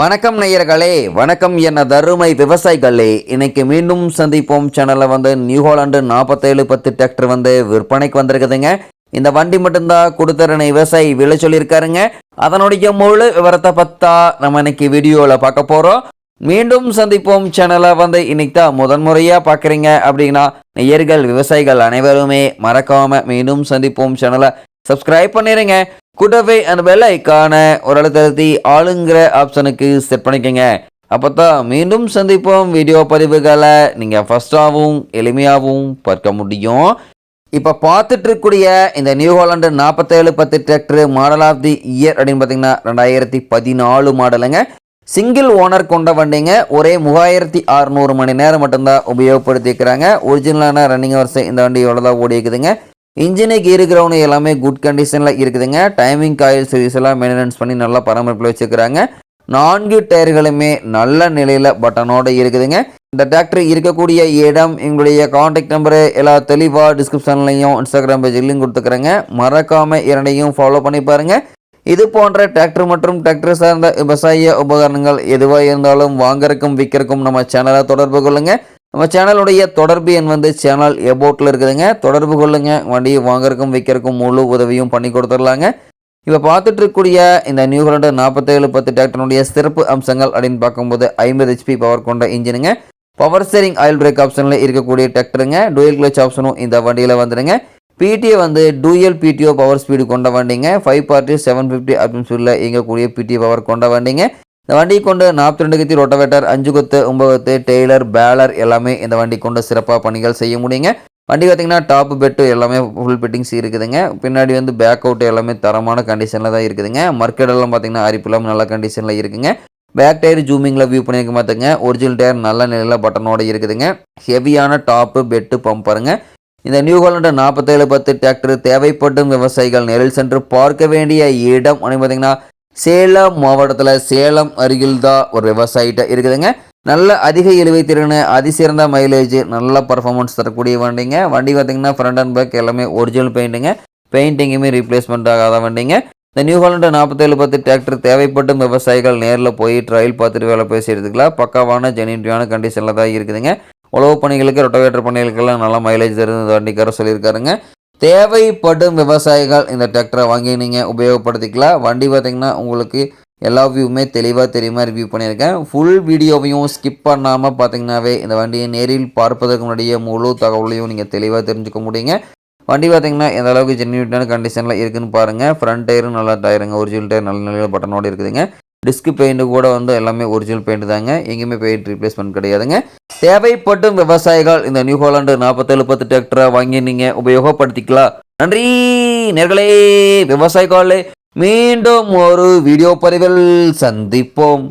வணக்கம் நேயர்களே வணக்கம் என்ன தருமை விவசாயிகளே. இன்னைக்கு மீண்டும் சந்திப்போம். சேனலில் வந்து நியூ ஹாலாண்டு நாற்பத்தேழு பத்து டிராக்டர் வந்து விற்பனைக்கு வந்திருக்குதுங்க. இந்த வண்டி மட்டும்தான் கொடுத்துறனை விவசாயி விலை சொல்லியிருக்காருங்க. அதனுடைய முழு விவரத்தை பார்த்தா நம்ம இன்னைக்கு வீடியோவில் பார்க்க போகிறோம் மீண்டும் சந்திப்போம். சேனலை வந்து இன்னைக்கு தான் முதன்முறையாக பார்க்குறீங்க அப்படின்னா நேயர்கள் விவசாயிகள் அனைவருமே மறக்காமல் மீண்டும் சந்திப்போம். சேனலை சப்ஸ்கிரைப் பண்ணிடுங்க கூட்டவே அந்த பெல் ஐக்கான ஒரு அழுத்தத்தி ஆளுங்கிற ஆப்ஷனுக்கு செட் பண்ணிக்கோங்க. அப்போ தான் மீண்டும் சந்திப்போம். வீடியோ பதிவுகளை நீங்கள் ஃபஸ்ட்டாகவும் எளிமையாகவும் பார்க்க முடியும். இப்போ பார்த்துட்டு இருக்கக்கூடிய இந்த நியூ ஹாலண்டு நாற்பத்தேழு பத்து tractor model of the year அப்படின்னு பார்த்தீங்கன்னா ரெண்டாயிரத்தி பதினாலு மாடலுங்க சிங்கிள் ஓனர் கொண்ட வண்டிங்க. ஒரே மூவாயிரத்தி அறுநூறு மணி நேரம் மட்டும்தான் உபயோகப்படுத்திக்கிறாங்க ஒரிஜினலான ரன்னிங் வருஷம் இந்த வண்டி எவ்வளோ தான் ஓடி இருக்குதுங்க இன்ஜினுக்கு இருக்கிறவங்க எல்லாமே குட் கண்டிஷனில் இருக்குதுங்க. டைமிங் காயில் சர்வீஸ் எல்லாம் மெயின்டெனன்ஸ் பண்ணி நல்லா பராமரிப்பில் வச்சுக்கிறாங்க நான்கு டயர்களுமே நல்ல நிலையில் பட்டனோடு இருக்குதுங்க. இந்த டிராக்டர் இருக்கக்கூடிய இடம் எங்களுடைய காண்டாக்ட் நம்பரு எல்லா தெளிவாக டிஸ்கிரிப்ஷன்லையும் இன்ஸ்டாகிராம் பேஜ்லையும் கொடுத்துக்கிறேங்க. மறக்காமல் இரண்டையும் ஃபாலோ பண்ணி பாருங்கள் இது போன்ற டிராக்டர் மற்றும் டிராக்டர் சார்ந்த விவசாய உபகரணங்கள் எதுவாக இருந்தாலும் வாங்கறக்கும் விற்கிறக்கும் நம்ம சேனலை தொடர்பு கொள்ளுங்க. நம்ம சேனலுடைய தொடர்பு எண் வந்து சேனல் எபோட்டில் இருக்குதுங்க. தொடர்பு கொள்ளுங்க. வண்டியை வாங்குறதுக்கும் விற்கிறக்கும் முழு உதவியும் பண்ணி கொடுத்துடலாங்க. இப்போ பார்த்துட்டு இருக்கக்கூடிய இந்த நியூ ஹாலண்டு நாற்பத்தேழு பத்து டிராக்டருடைய சிறப்பு அம்சங்கள் அப்படின்னு பார்க்கும்போது ஐம்பது ஹெச்பி பவர் கொண்ட இன்ஜினுங்க. பவர் ஸ்டேரிங் ஆயில் பிரேக் ஆப்ஷனில் இருக்கக்கூடிய டிராக்டருங்க. டூயல் கிளச் ஆப்ஷனும் இந்த வண்டியில் வந்துடுங்க பிடிஏ வந்து டூயல் பிடிஓ பவர் ஸ்பீடு கொண்ட வண்டிங்க. ஃபைவ் பார்ட்டி செவன் ஃபிஃப்டி அப்படின்னு ஸ்பீடில் இயங்கக்கூடிய பிடிஓ பவர் கொண்ட வண்டிங்க. இந்த வண்டி கொண்டு நாற்பத்தி ரெண்டு கத்தி ரொட்டவேட்டர் அஞ்சு கொத்து ஒன்பது கொத்து டெய்லர் பேலர் எல்லாமே இந்த வண்டி கொண்டு சிறப்பாக பணிகள் செய்ய முடியுங்க. வண்டி பார்த்தீங்கன்னா டாப் பெட்டு எல்லாமே ஃபுல் ஃபிட்டிங்ஸ் இருக்குதுங்க. பின்னாடி வந்து பேக் அவுட் எல்லாமே தரமான கண்டிஷனில் தான் இருக்குதுங்க. மர்க்கெடெல்லாம் பார்த்திங்கன்னா பார்த்தீங்கன்னா அரிப்புலாம் நல்ல கண்டிஷனில் இருக்குங்க. பேக் டயர் ஜூமிங்கில் வியூ பண்ணியிருக்க பார்த்துங்க ஒரிஜினல் டயர் நல்ல நிலையில் பட்டனோட இருக்குதுங்க. ஹெவியான டாப்பு பெட்டு பம்பருங்க இந்த நியூ ஹாலண்டு நாற்பத்தேழு பத்து டிராக்டர் தேவைப்படும் விவசாயிகள் நேரில் சென்று பார்க்க வேண்டிய இடம். அப்படின்னு பார்த்தீங்கன்னா சேலம் மாவட்டத்தில் சேலம் அருகில் தான் ஒரு விவசாயிட்ட இருக்குதுங்க. நல்ல அதிக இழுவை திறன் அதிசிறந்த மைலேஜ் நல்ல பர்ஃபார்மன்ஸ் தரக்கூடிய வண்டிங்க. வண்டி பார்த்தீங்கன்னா ஃப்ரண்ட் அண்ட் பேக் எல்லாமே ஒரிஜினல் பெயிண்ட்டுங்க பெயிண்டிங்குமே ரீப்ளேஸ்மெண்ட் ஆகாத வண்டிங்க. இந்த நியூ ஹாலண்டு நாற்பத்தேழு பத்து டிராக்டர் தேவைப்படும் விவசாயிகள் நேரில் போய் ட்ரையல் பார்த்துட்டு வேலை பேசி எடுத்துக்கலாம் பக்காவான ஜெனியூட்டியான கண்டிஷனில் தான் இருக்குதுங்க. உழவு பணிகளுக்கு ரொட்டவேட்டர் பணிகளுக்கெல்லாம் நல்லா மைலேஜ் தருது வண்டிக்கார வண்டிக்காரர் சொல்லியிருக்காருங்க. தேவைப்படும் விவசாயிகள் இந்த டிராக்டரை வாங்கி நீங்கள் உபயோகப்படுத்திக்கலாம் வண்டி பார்த்திங்கன்னா உங்களுக்கு எல்லா வியூவுமே தெளிவாக தெரியுமா ரிவ்யூ பண்ணியிருக்கேன். ஃபுல் வீடியோவையும் ஸ்கிப் பண்ணாமல் பார்த்தீங்கன்னாவே இந்த வண்டியை நேரில் பார்ப்பதற்கு முன்னாடியே முழு தகவலையும் நீங்கள் தெளிவாக தெரிஞ்சுக்க முடியுங்க. வண்டி பார்த்தீங்கன்னா எந்த அளவுக்கு ஜென்யூட்டான கண்டிஷனில் இருக்குதுன்னு பாருங்கள் ஃப்ரண்ட் டயரும் நல்லா டயருங்க ஒரிஜினல் டயர் நல்ல நிலையில் பட்டனோடு இருக்குதுங்க. டிஸ்க் பெயிண்ட் கூட வந்து எல்லாமே ஒரிஜினல் பெயிண்ட் தாங்க. எங்கேயுமே பெயிண்ட் ரீப்ளேஸ்மெண்ட் கிடையாதுங்க. தேவைப்படும் விவசாயிகள் இந்த நியூ ஹாலாண்டு நாற்பத்தி பத்து டிராக்டரை வாங்கி நீங்கள் உபயோகப்படுத்திக்கலாம். நன்றி நேர்களே விவசாயிகளே. மீண்டும் ஒரு வீடியோ பதிவில் சந்திப்போம்.